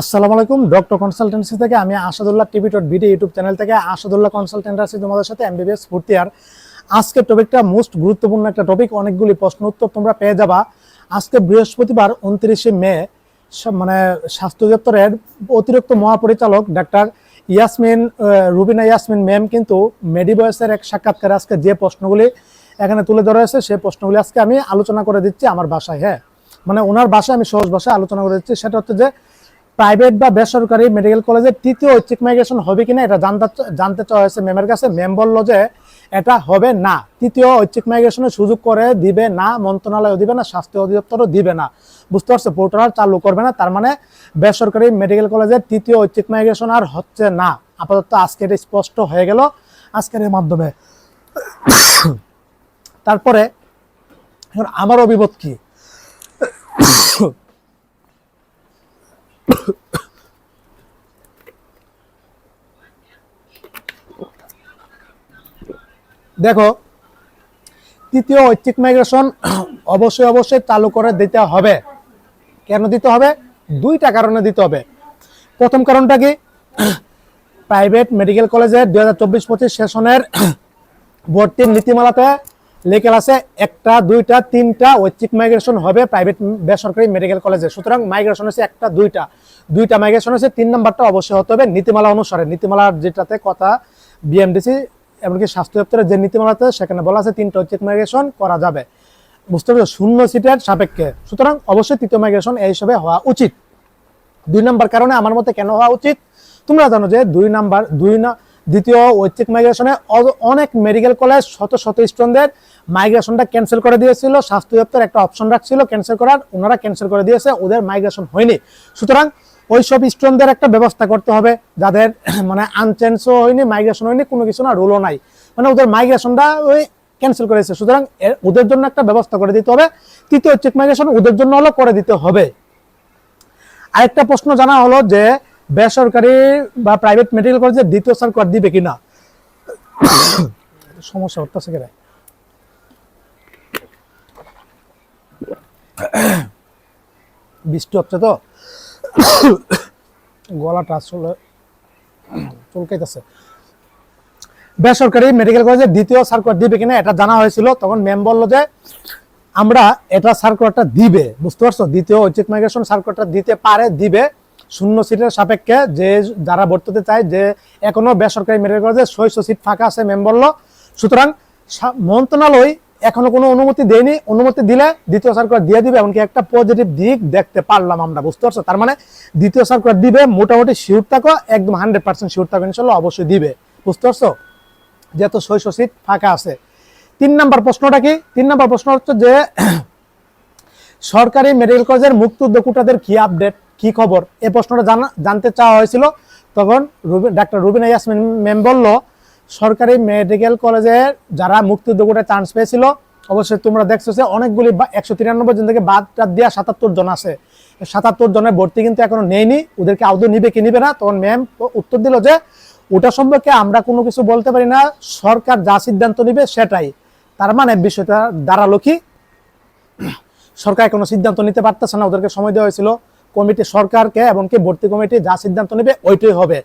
আসসালামু আলাইকুম, doctor consultancy থেকে আমি Asadullah TV dot BD YouTube channel থেকে আসাদুল্লাহ কনসালটেন্ট আছি তোমাদের সাথে এমবিবিএস ভর্তি আর। আজকের টপিকটা মোস্ট গুরুত্বপূর্ণ একটা টপিক অনেকগুলি প্রশ্ন উত্তর তোমরা পেয়ে যাবা। আজকে বৃহস্পতিবার উনত্রিশে মে মানে স্বাস্থ্য দপ্তরের অতিরিক্ত মহাপরিচালক ডাক্তার ইয়াসমিন রুবিনা ইয়াসমিন ম্যাম কিন্তু মেডিবয়েসের এক সাক্ষাৎকারে আজকে যে প্রশ্নগুলি এখানে তুলে ধরা হয়েছে, সেই প্রশ্নগুলি আজকে আমি আলোচনা করে দিচ্ছি আমার বাসায় হ্যাঁ। মানে ওনার ভাষায় আমি সহজ ভাষায় আলোচনা করে দিচ্ছি, সেটা হচ্ছে যে প্রাইভেট বা বেসরকারি মেডিকেল কলেজে তৃতীয় ঐচ্ছিক মাইগ্রেশন হবে কিনা এটা জানতে জানতে চাওয়া হয়েছে ম্যামের কাছে। ম্যাম বলল যে এটা হবে না। তৃতীয় ঐচ্ছিক মাইগ্রেশনের সুযোগ করে দিবে না মন্ত্রণালয় দিবে না, স্বাস্থ্য অধিদপ্তরও দিবে না। বুঝতে পারছ পোর্টাল চালু করবে না, তার মানে বেসরকারি মেডিকেল কলেজের তৃতীয় ঐচ্ছিক মাইগ্রেশন আর হচ্ছে না। আপাতত আজকে এটা স্পষ্ট হয়ে গেল আজকের মাধ্যমে। তারপরে আমার অভিমত কি? দেখো, তৃতীয় ঐচ্ছিক মাইগ্রেশন অবশ্যই অবশ্যই চালু করে দিতে হবে। কেন দিতে হবে? দুইটা কারণে দিতে হবে। প্রথম কারণটা কি? প্রাইভেট মেডিকেল কলেজে দুই হাজার চব্বিশ পঁচিশ সেশনের ভর্তির নীতিমালাতে লেখা আছে, একটা, দুইটা, তিনটা ঐচ্ছিক মাইগ্রেশন হবে প্রাইভেট বেসরকারি মেডিকেল কলেজে সুতরাং মাইগ্রেশন আছে একটা, দুইটা। দুইটা মাইগ্রেশন আছে তিন নাম্বারটা অবশ্যই হতে হবে নীতিমালা অনুসারে। নীতিমালার যেটাতে কথা বিএমডিসি এমনকি স্বাস্থ্য দপ্তরের যে নীতিমালা আছে, সেখানে বলা আছে তিনটা ঐচ্ছিক মাইগ্রেশন করা যাবে। বুঝতে পারছ? শূন্য সিটের সাপেক্ষে। সুতরাং অবশ্যই তৃতীয় মাইগ্রেশন এই হিসেবে হওয়া উচিত। দুই নাম্বার কারণে আমার মতে কেন হওয়া উচিত? তোমরা জানো যে দুই নাম্বার, দুই না, দ্বিতীয় ঐচ্ছিক মাইগ্রেশনে অনেক মেডিকেল কলেজ শত শত স্টুডেন্টদের মাইগ্রেশনটা ক্যান্সেল করে দিয়েছিল। স্বাস্থ্য দপ্তর একটা অপশন রাখছিল ক্যান্সেল করার, ওনারা ক্যান্সেল করে দিয়েছে, ওদের মাইগ্রেশন হয়নি। সুতরাং ওই সব স্টুডেন্টদের একটা ব্যবস্থা করতে হবে যাদের মানে আনচেঞ্জও হয়নি মাইগ্রেশন হয়নি, কোনো কিছু না রুলও নাই। মানে ওদের মাইগ্রেশনটা ওই ক্যান্সেল করেছে সুতরাং ওদের জন্য একটা ব্যবস্থা করে দিতে হবে। তৃতীয় ঐচ্ছিক মাইগ্রেশন ওদের জন্য হলো করে দিতে হবে। আরেকটা প্রশ্ন জানা হলো যে, বেসরকারি বা প্রাইভেট মেডিকেল কলেজে দ্বিতীয় সার্কুলার দিবে কিনা? সমস্যা হচ্ছে কেন? বৃষ্টি হচ্ছে তো? গলাটা আসলে চুলকাইতেছে। বেসরকারি মেডিকেল কলেজে দ্বিতীয় সার্কুলার দিবে কিনা এটা জানা হয়েছিল, তখন ম্যাম বলল যে, আমরা এটা সার্কুলারটা দিবে। বুঝতে পারছ? দ্বিতীয় ঐচ্ছিক মাইগ্রেশন সার্কুলারটা দিতে পারে, দিবে। শূন্য সিটের সাপেক্ষে যে যারা ভর্তি হতে চায়, যে এখনও বেসরকারি মেডিকেল কলেজে ছয়শো সিট ফাঁকা আছে ম্যাম বলল। সুতরাং মন্ত্রণালয় এখনও কোনো অনুমতি দেয়নি। অনুমতি দিলে দ্বিতীয় সার্কুলার দিয়ে দিবে, এমনকি একটা পজিটিভ দিক দেখতে পারলাম আমরা, বুঝতে পারছ? তার মানে দ্বিতীয় সার্কুলার দিবে, মোটামুটি শিওর থাকো একদম হান্ড্রেড পার্সেন্ট শিওর থাকো ইনশাল্লাহ অবশ্যই দিবে, বুঝতে পারছ? যেহেতু ছয়শো সিট ফাঁকা আছে। তিন নাম্বার প্রশ্নটা কি? তিন নাম্বার প্রশ্ন হচ্ছে যে, সরকারি মেডিকেল কলেজের মুক্ত উদ্যোক্তাদের কি আপডেট কি খবর? এ প্রশ্নটা জানা, জানতে চাওয়া হয়েছিল। তখন ডাক্তার রুবিনা ইয়াসমিন ম্যাম বলল সরকারি মেডিকেল কলেজে যারা মুক্তি উদ্যোক্তা চান্স পেয়েছিল, অবশ্যই তোমরা দেখছ যে অনেকগুলি একশো তিরানব্বই জন থেকে বাদ টাদ দেওয়া সাতাত্তর জন আছে। সাতাত্তর জনের ভর্তি কিন্তু এখনও নেয়নি, ওদেরকে আদৌ নিবে কি নিবে না, তখন ম্যাম উত্তর দিল যে ওটা সম্পর্কে আমরা কোনো কিছু বলতে পারি না, সরকার যা সিদ্ধান্ত নিবে সেটাই। তার মানে বিষয়টা দাঁড়াল কি? সরকার কোনো সিদ্ধান্ত নিতে পারতেছে না, ওদেরকে সময় দেওয়া হয়েছিল। কমিটি সরকারকে এমনকি ভর্তি কমিটি যা সিদ্ধান্ত নেবে, ওইটাই হবে।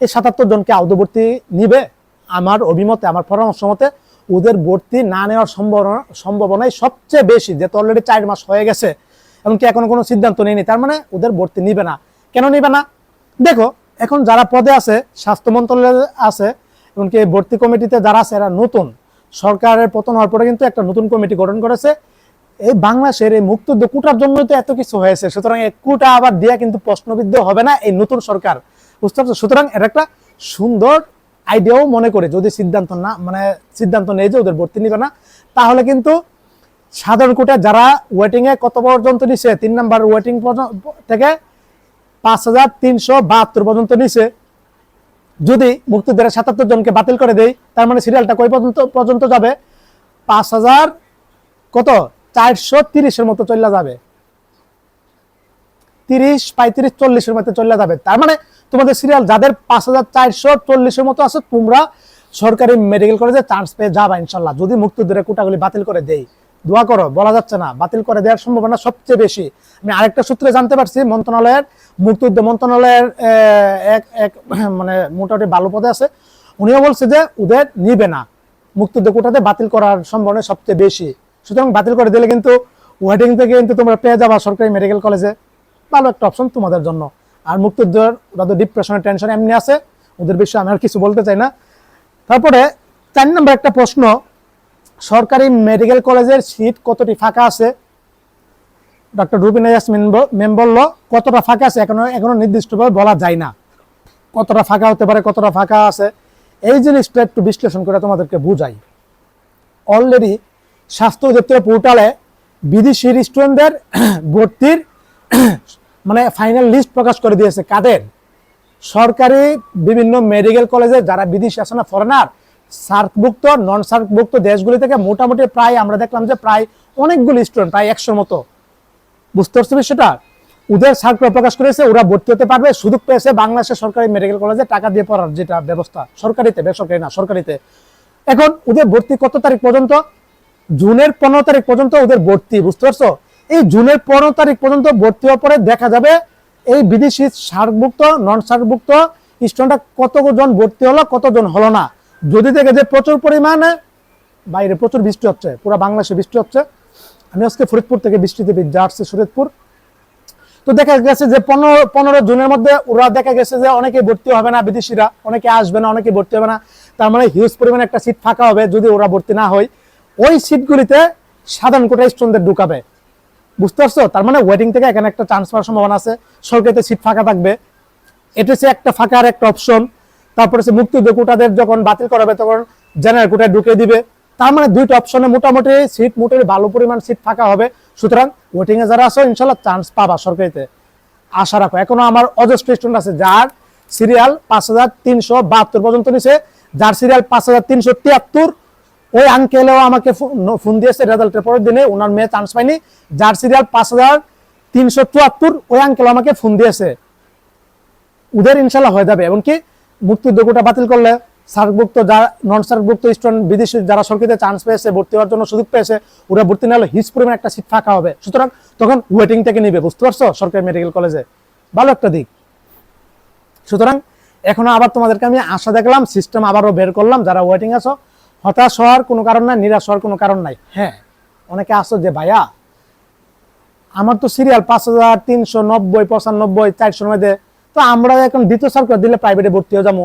এই সাতাত্তর জনকে আদৌ ভর্তি নিবে? আমার অভিমতে, আমার পরামর্শ মতে, ওদের ভর্তি না নেওয়ার সম্ভাবনা, সম্ভাবনাই সবচেয়ে বেশি, যেহেতু অলরেডি চার মাস হয়ে গেছে, এমনকি এখনও কোনো সিদ্ধান্ত নেয়নি, তার মানে ওদের ভর্তি নিবে না। কেন নিবে না? দেখো, এখন যারা পদে আছে, স্বাস্থ্য মন্ত্রণালয়ে আছে, এমনকি ভর্তি কমিটিতে যারা আছে, এরা নতুন। সরকারের পতন হওয়ার পরে কিন্তু একটা নতুন কমিটি গঠন করেছে। এই বাংলাদেশের এই মুক্ত কুটার জন্যই তো এত কিছু হয়েছে, সুতরাং এই কুটা আবার দেয়া কিন্তু প্রশ্নবিদ্ধ হবে না এই নতুন সরকার। বুঝতে পারছ? সুতরাং এটা একটা সুন্দর আইডিয়াও মনে করে যদি সিদ্ধান্ত না মানে সিদ্ধান্ত নেই যে ওদের ভর্তি নিবে না, তাহলে কিন্তু সাধারণ কোটা যারা ওয়েটিং এ কত পর্যন্ত নিছে, তিন নাম্বার ওয়েটিং থেকে পাঁচ হাজার তিনশো বাহাত্তর পর্যন্ত নিছে। যদি মুক্তিযোদ্ধারা সাতাত্তর জনকে বাতিল করে দেয় তার মানে সিরিয়ালটা কই পর্যন্ত পর্যন্ত যাবে? পাঁচ হাজার কত? চারশো তিরিশের মতো চলে যাবে। তিরিশ পঁয়ত্রিশ চল্লিশের মতো চলে যাবে। তার মানে তোমাদের সিরিয়াল যাদের পাঁচ হাজার চারশো চল্লিশের মতো আছে, তোমরা সরকারি মেডিকেল কলেজে চান্স পেয়ে যাবা ইনশাল্লাহ। যদি মুক্তিযোদ্ধারা কোটাগুলি বাতিল করে দেয় দোয়া করো, বলা যাচ্ছে না, বাতিল করে দেওয়ার সম্ভাবনা সবচেয়ে বেশি। আমি আরেকটা সূত্রে জানতে পারছি, মন্ত্রণালয়ের মুক্তিযুদ্ধ মন্ত্রণালয়ের এক এক মানে মোটামুটি ভালো পদে আছে। উনিও বলছে যে ওদের নিবে না। মুক্তিযুদ্ধ কোটাতে বাতিল করার সম্ভাবনা সবচেয়ে বেশি। সুতরাং বাতিল করে দিলে কিন্তু ওয়েটিং থেকে কিন্তু তোমরা পেয়ে যাবা সরকারি মেডিকেল কলেজে ভালো একটা অপশন তোমাদের জন্য। আর মুক্তিযুদ্ধের ওরা তো ডিপ্রেশনের টেনশন এমনি আছে। ওদের বিষয়ে আমি আর কিছু বলতে চাই না। তারপরে চার নম্বর একটা প্রশ্ন, সরকারি মেডিকেল কলেজের সিট কতটি ফাঁকা আছে? ডক্টর রুবিনা ব- ম্যাম বলল, কতটা ফাঁকা আছে এখনও এখনও নির্দিষ্টভাবে বলা যায় না। কতটা ফাঁকা হতে পারে, কতটা ফাঁকা আছে? এই জিনিসটা একটু বিশ্লেষণ করে তোমাদেরকে বুঝাই। অলরেডি স্বাস্থ্য অধিদপ্তরের পোর্টালে বিদেশি স্টুডেন্টদের ভর্তির মানে ফাইনাল লিস্ট প্রকাশ করে দিয়েছে। কাদের? সরকারি বিভিন্ন মেডিকেল কলেজে যারা বিদেশি আছে না ফরেনার সার্কভুক্ত নন সার্কভুক্ত দেশগুলি থেকে মোটামুটি প্রায় আমরা দেখলাম যে প্রায় অনেকগুলি স্টুডেন্ট প্রায় একশোর মতো। বুঝতে পারছ সেটা ওদের সার্কুলার প্রকাশ করেছে, ওরা ভর্তি হতে পারবে, সুযোগ পেয়েছে বাংলাদেশের সরকারি মেডিকেল কলেজে টাকা দিয়ে পড়ার যেটা ব্যবস্থা, সরকারিতে, বেসরকারি না, সরকারিতে। এখন ওদের ভর্তি কত তারিখ পর্যন্ত? জুনের পনেরো তারিখ পর্যন্ত ওদের ভর্তি, বুঝতে পারছ? এই জুনের পনেরো তারিখ পর্যন্ত ভর্তি হওয়ার পরে দেখা যাবে এই বিদেশি সার্কভুক্ত নন সার্কভুক্ত স্টুডেন্টরা কতজন ভর্তি হলো, কতজন হলো না। যদি দেখে যে প্রচুর পরিমাণে, বাইরে প্রচুর বৃষ্টি হচ্ছে, পুরো বাংলাদেশে বৃষ্টি হচ্ছে। আমি আজকে ফরিদপুর থেকে বৃষ্টিতে যা আসছে শরীয়তপুর তো দেখা গেছে যে পনেরো পনেরো জুনের মধ্যে ওরা দেখা গেছে যে অনেকে ভর্তি হবে না, বিদেশিরা, অনেকে আসবে না, অনেকে ভর্তি হবে না। তার মানে হিউজ পরিমাণে একটা সিট ফাঁকা হবে যদি ওরা ভর্তি না হয়। ওই সিটগুলিতে সাধারণ কোটা স্টুডেন্টদের ঢুকাবে। বুঝতে পারছ? তার মানে ওয়েটিং থেকে এখানে একটা পাওয়ার সম্ভাবনা আছে। সরকারিতে সিট ফাঁকা থাকবে। এটা হচ্ছে একটা ফাঁকার একটা অপশন তারপরে হচ্ছে মুক্তিযুদ্ধ কোটাদের যখন বাতিল করাবে তখন জেনারেল কোটায় ঢুকে দিবে। তার মানে দুইটা অপশনে মোটামুটি সিট মোটামুটি ভালো পরিমাণ সিট ফাঁকা হবে। সুতরাং ওয়েটিং এ যারা আছো ইনশাল্লাহ চান্স পাবা সরকারিতে আশা রাখো, এখনও আমার অজস্র স্টুডেন্ট আছে যার সিরিয়াল পাঁচ হাজার তিনশো বাহাত্তর পর্যন্ত নিছে। যার সিরিয়াল পাঁচ হাজার তিনশো তিয়াত্তর ওই আঙ্কেলেও আমাকে ফোন দিয়েছে রেজাল্টের পরের দিনে, ওনার মেয়ে চান্স পায়নি। যার সিরিয়াল পাঁচ হাজার তিনশো চুয়াত্তর, ওই আঙ্কেল আমাকে ফোন দিয়েছে। ওদের ইনশাল্লাহ হয়ে যাবে। এমনকি মুক্তিযুদ্ধ কোটা বাতিল করলে সার্কভুক্ত যারা নন সার্কভুক্ত স্টুডেন্ট বিদেশি যারা সরকারিতে চান্স পেয়েছে, ভর্তি হওয়ার জন্য সুযোগ পেয়েছে, ওরা ভর্তি না হলে হিজ পরিমাণ একটা সিট ফাঁকা হবে। সুতরাং তখন ওয়েটিং থেকে নিবে, বুঝতে পারছ? সরকারি মেডিকেল কলেজে ভালো একটা দিক। সুতরাং এখনও আবার তোমাদেরকে আমি আশা দেখলাম সিস্টেম আবারও বের করলাম, যারা ওয়েটিং আছো হতাশ হওয়ার কোনো কারণ নাই নিরাশ হওয়ার কোনো কারণ নাই। হ্যাঁ। অনেকে আসো যে ভাইয়া আমার তো সিরিয়াল পাঁচ হাজার তিনশো নব্বই পঁচানব্বই চারশোর মধ্যে তো আমরা এখন দ্বিতীয় সার্কুলার দিলে প্রাইভেটে ভর্তি হয়ে যাব।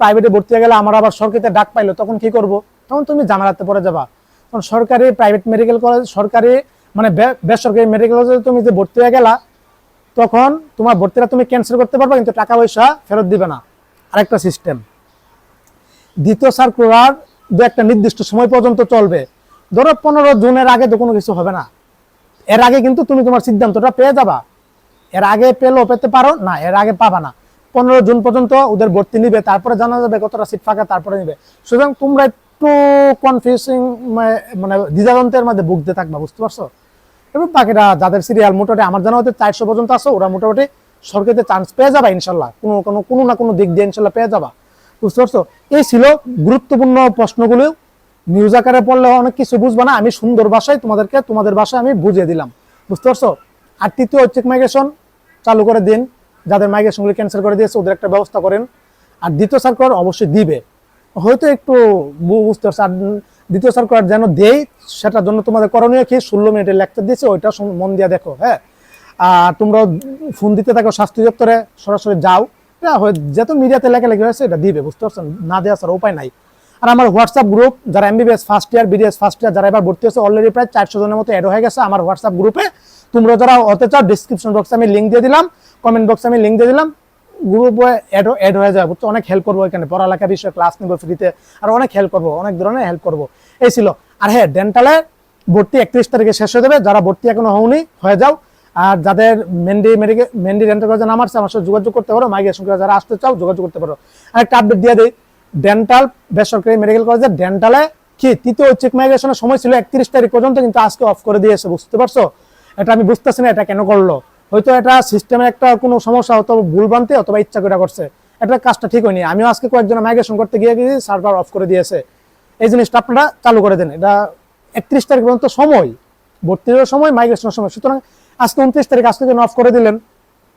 প্রাইভেটে ভর্তি হয়ে গেলে আমার আবার সরকারিতে ডাক পাইলো তখন কি করব? তখন তুমি জামালাতে পড়ে যাবা। তখন সরকারি প্রাইভেট মেডিকেল কলেজ সরকারি মানে বেসরকারি মেডিকেল কলেজে তুমি যে ভর্তি হয়ে গেলা তখন তোমার ভর্তিটা তুমি ক্যান্সেল করতে পারবা কিন্তু টাকা পয়সা ফেরত দিবে না। আরেকটা সিস্টেম দ্বিতীয় সার্কুলার দু একটা নির্দিষ্ট সময় পর্যন্ত চলবে। ধরো পনেরো জুনের আগে তো কোনো কিছু হবে না। এর আগে কিন্তু তুমি তোমার সিদ্ধান্তটা পেয়ে যাবা। এর আগে পেলেও পেতে পারো, না, এর আগে পাবা না। পনেরো জুন পর্যন্ত ওদের ভর্তি নিবে, তারপরে জানা যাবে কতটা সিট ফাঁকা, তারপরে নিবে। সুতরাং তোমরা একটু কনফিউজিং মানে দ্বিধাদ্বন্দ্বের মধ্যে ভুগতে থাকবা, বুঝতে পারছ? এবং বাকিরা যাদের সিরিয়াল মোটামুটি আমার জানা হতে চারশো পর্যন্ত আছে, ওরা মোটামুটি সরকারিতে চান্স পেয়ে যাবা ইনশাল্লাহ। কোনো কোনো কোনো না কোনো দিক দিয়ে ইনশাল্লাহ পেয়ে যাবা। বুঝতে পারছ? এই ছিল গুরুত্বপূর্ণ প্রশ্নগুলো। নিউজ আকারে পড়লে অনেক কিছু বুঝবা না, আমি সুন্দর ভাষায় তোমাদেরকে, তোমাদের ভাষায় আমি বুঝিয়ে দিলাম। বুঝতে পারছ? আর তৃতীয় হচ্ছে মাইগ্রেশন চালু করে দিন। যাদের মাইগ্রেশনগুলি ক্যান্সেল করে দিয়েছে, ওদের একটা ব্যবস্থা করেন। আর দ্বিতীয় সার্কুলার অবশ্যই দিবে। হয়তো একটু বুঝতে পারছ? আর দ্বিতীয় সার্কুলার যেন দেই, সেটার জন্য তোমাদের করণীয় কি? ষোলো মিনিটের লেকচার দিয়েছে, ওইটা মন দিয়ে দেখো হ্যাঁ? আর তোমরা ফোন দিতে থাকো স্বাস্থ্য দপ্তরে, সরাসরি যাও। যেহেতু মিডিয়াতে লেখালেখি হয়েছে, এটা দিবে, বুঝতে পারছেন? না দেওয়া ছাড়া উপায় নাই। আর আমার হোয়াটসঅ্যাপ গ্রুপ যারা MBBS first year BDS first year যারা এবার ভর্তি হয়েছে অলরেডি প্রায় চারশো জনের মতো অ্যাড হয়ে গেছে আমার হোয়াটসঅ্যাপ গ্রুপে তোমরা যারা হতে চাও ডিসক্রিপশন বক্সে আমি লিঙ্ক দিয়ে দিলাম কমেন্ট বক্সে আমি লিঙ্ক দিয়ে দিলাম। গ্রুপে অ্যাড অ্যাড হয়ে যাবে, বুঝছ? অনেক হেল্প করব এখানে, পড়ালেখা বিষয়ে ক্লাস নিবো ফ্রিতে আর অনেক হেল্প করব, অনেক ধরনের হেল্প করব। এই ছিল। আর হ্যাঁ ডেন্টালে ভর্তি একত্রিশ তারিখে শেষ হয়ে যাবে, যারা ভর্তি এখনও হওনি, হয়ে যাও। আর যাদের মেন্ডি মেডিকেল মেন্ডি ডেন্টাল কলেজে নাম আসছে আমার সাথে যোগাযোগ করতে পারো মাইগ্রেশন করে যারা আসতে চাও যোগাযোগ করতে পারো। আরেকটা আপডেট দিয়ে দিই ডেন্টাল বেসরকারি মেডিকেল কলেজে ডেন্টালে কি? তৃতীয় ঐচ্ছিক মাইগ্রেশনের সময় ছিল একত্রিশ তারিখ পর্যন্ত, কিন্তু আজকে অফ করে দিয়েছে, বুঝতে পারছ? এটা আমি বুঝতেছি না, এটা কেন করল? হয়তো এটা সিস্টেমের একটা কোনো সমস্যা হতো ভুলভ্রান্তি অথবা ইচ্ছা করে করছে। এটা কাজটা ঠিক হয়নি। আমিও আজকে কয়েকজন মাইগ্রেশন করতে গিয়ে গিয়ে সার্ভার অফ করে দিয়েছে। এই জিনিসটা আপনারা চালু করে দেন। এটা একত্রিশ তারিখ পর্যন্ত সময়, ভর্তির সময় মাইগ্রেশনের সময়। সুতরাং আজকে উনত্রিশ তারিখ, আজকে যেন অফ করে দিলেন,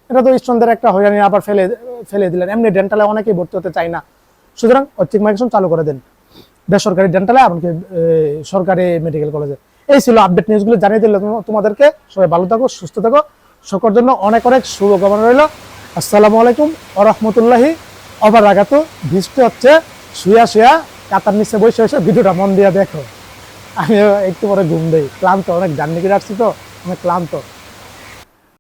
এটা তো স্টুডেন্টদের একটা হয়রানি, আবার ফেলে ফেলে দিলেন। এমনি ডেন্টালে অনেকেই ভর্তি হতে চায় না। সুতরাং ঐচ্ছিক মাইগ্রেশন চালু করে দেন। বেসরকারি ডেন্টালে এমনকি সরকারি মেডিকেল কলেজে এই ছিল আপডেট নিউজগুলো জানিয়ে দিলে তোমাদেরকে সবাই ভালো থাকো, সুস্থ থাকো। সকলের জন্য অনেক অনেক শুভকামনা রইল। আসসালামু আলাইকুম ও রহমতুল্লাহি অবার আগাত বৃষ্টি হচ্ছে শুয়া শুয়া কাতার নিচে বসে বসে ভিডিওটা মন দিয়ে দেখো। আমি একটু পরে ঘুম দেই। ক্লান্ত, অনেক জার্নি করে আসছি তো, অনেক ক্লান্ত।